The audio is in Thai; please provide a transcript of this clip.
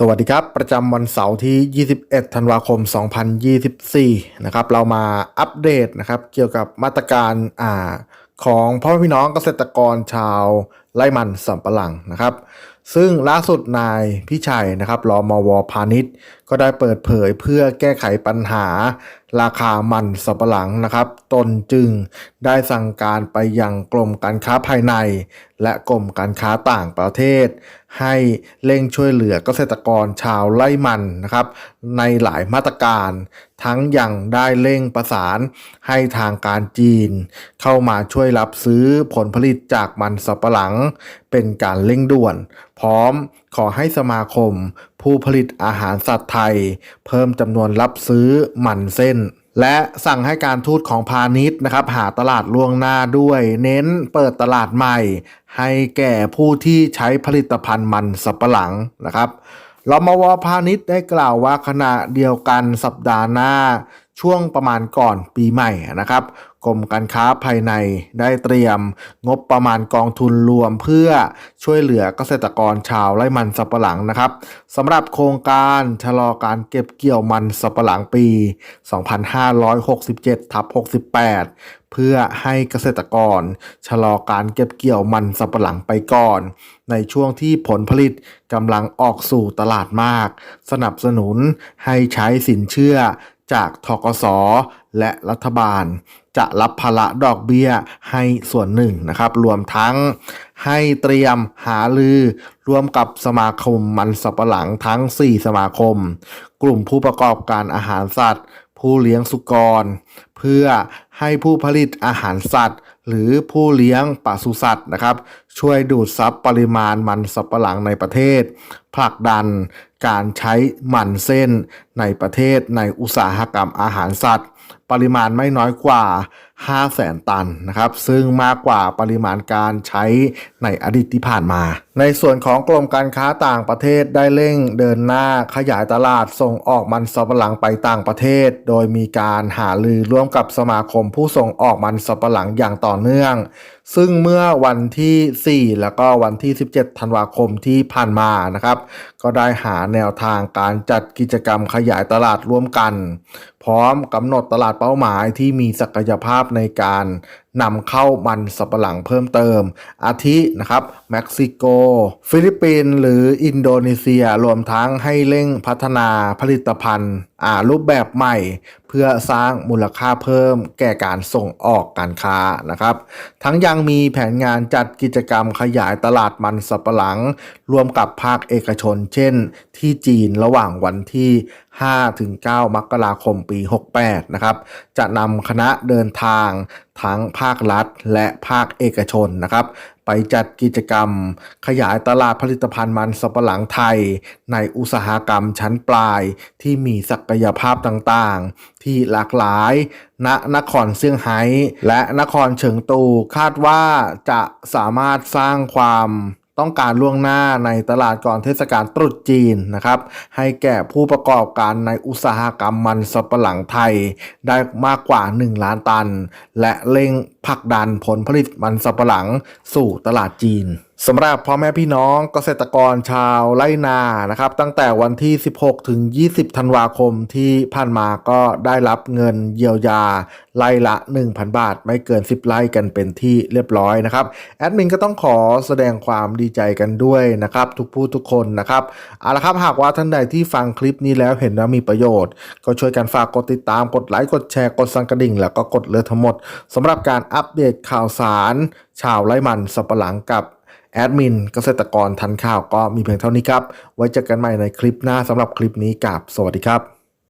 สวัสดีครับ ประจำวันเสาร์ที่ 21 ธันวาคม 2024 นะครับ เรามาอัปเดตนะครับ เกี่ยวกับมาตรการอ่าของพ่อพี่น้องเกษตรกรชาวไร่มันสำปะหลังนะครับ ซึ่งล่าสุดนายพี่ชัยนะครับรอมวพาณิชย์ก็ได้เปิดเผยเพื่อแก้ไขปัญหาราคามันสำปะหลังนะครับ ตนจึงได้สั่งการไปยังกรมการค้าภายใน และกรมการค้าต่างประเทศ ให้เร่งช่วยเหลือเกษตรกรชาวไร่มันนะครับ ในหลายมาตรการ ทั้งยังได้เร่งประสานให้ทางการจีน เข้ามาช่วยรับซื้อผลผลิตจากมันสำปะหลัง เป็นการเร่งด่วน พร้อม ขอให้สมาคม ผู้ผลิตอาหารสัตว์ไทย เพิ่มจำนวนรับซื้อหมั่นเส้น และสั่งให้การทูตของพาณิชย์นะครับ หาตลาดล่วงหน้าด้วย เน้นเปิดตลาดใหม่ ให้แก่ผู้ที่ใช้ผลิตภัณฑ์มันสับปะหลังนะครับรมวพาณิชย์ได้กล่าวว่าขณะเดียวกันสัปดาห์หน้าช่วงประมาณก่อนปีใหม่นะครับ กรมการค้าภายในได้เตรียมงบประมาณกองทุนรวมเพื่อช่วยเหลือเกษตรกรชาวไร่มันสับปะหลังนะครับสำหรับโครงการชะลอการเก็บเกี่ยวมันสับปะหลังปี 2567ทับ68 เพื่อให้เกษตรกร ชะลอการเก็บเกี่ยวมันสับปะหลังไปก่อน ในช่วงที่ผลผลิตกำลังออกสู่ตลาดมาก สนับสนุนให้ใช้สินเชื่อ จากทกสและรัฐบาล จะรับภาระดอกเบี้ยให้ส่วนหนึ่งนะครับ รวมทั้งให้เตรียมหาลือร่วมกับสมาคมมันสับปะหลังทั้ง 4 สมาคม กลุ่มผู้ประกอบการอาหารสัตว์ ผู้เลี้ยงสุกร เพื่อให้ผู้ผลิตอาหารสัตว์ หรือผู้เลี้ยงปศุสัตว์นะครับ ช่วยดูดซับปริมาณมันสับปะหลังในประเทศ ผลักดันการใช้มันเส้นในประเทศในอุตสาหกรรมอาหารสัตว์ ปริมาณไม่น้อยกว่า 5 0 0แสนตันนะครับ ซึ่งมากกว่าปริมาณการใช้ในอดีตที่ผ่านมา ในส่วนของกรมการค้าต่างประเทศได้เร่งเดินหน้าขยายตลาดส่งออกมันสับปะหลังไปต่างประเทศ โดยมีการหาลือร่วมกับสมาคมผู้ส่งออกมันสับปะหลังอย่างต่อเนื่อง ซึ่งเมื่อวันที่ 4 แล้วก็วันที่ 17 ธันวาคมที่ผ่านมานะครับ ก็ได้หาแนวทางการจัดกิจกรรมขยายตลาดร่วมกัน พร้อมกำหนดตลาดเป้าหมายที่มีศักยภาพในการ นำเข้ามันสับปะหลังเพิ่มเติม อาทินะครับเม็กซิโก ฟิลิปปินส์หรืออินโดนีเซียรวมทั้งให้เร่งพัฒนาผลิตภัณฑ์รูปแบบใหม่ เพื่อสร้างมูลค่าเพิ่มแก่การส่งออกการค้านะครับ ทั้งยังมีแผนงานจัดกิจกรรมขยายตลาดมันสับปะหลัง รวมกับภาคเอกชน เช่น ที่จีนระหว่างวันที่ 5-9 มกราคมปี 68 นะครับ จะนำคณะเดินทางทั้งภาครัฐและภาคเอกชนนะครับ ไปจัดกิจกรรม ขยายตลาดผลิตภัณฑ์มันสับปะหลังไทย ในอุตสาหกรรมชั้นปลายที่มีศักยภาพต่างๆ ที่หลากหลาย ณนครเซี่ยงไฮ้และนครเฉิงตูคาดว่าจะสามารถสร้างความ ต้องการล่วงหน้าในตลาดก่อนเทศกาลตรุษจีนนะครับให้แก่ผู้ประกอบการในอุตสาหกรรมมันสับปะหลังไทยได้มากกว่า 1 ล้านตัน และเร่งผลักดันผลผลิตมันสับปะหลังสู่ตลาดจีน สำหรับพ่อแม่พี่น้องเกษตรกรชาวไร่นานะครับ ตั้งแต่วันที่ 16 ถึง 20 ธันวาคมที่ผ่านมาก็ได้รับเงินเยียวยาไร่ละ 1,000 บาท ไม่เกิน 10 ไร่กันเป็นที่เรียบร้อยนะครับแอดมินก็ต้องขอแสดงความดีใจกันด้วยนะครับ ทุกผู้ทุกคนนะครับเอาละครับหากว่าท่านใดที่ฟังคลิปนี้แล้วเห็นว่ามีประโยชน์ ก็ช่วยกันฝากกดติดตามกดไลค์กดแชร์กดสั่นกระดิ่ง แล้วก็กดเลือทั้งหมดสำหรับการอัปเดตข่าวสาร ชาวไร่มันสับปะหลังกับ แอดมินเกษตรกรทันข่าวก็มีเพียงเท่านี้ครับ ไว้เจอกันใหม่ในคลิปหน้าสำหรับคลิปนี้กับสวัสดีครับ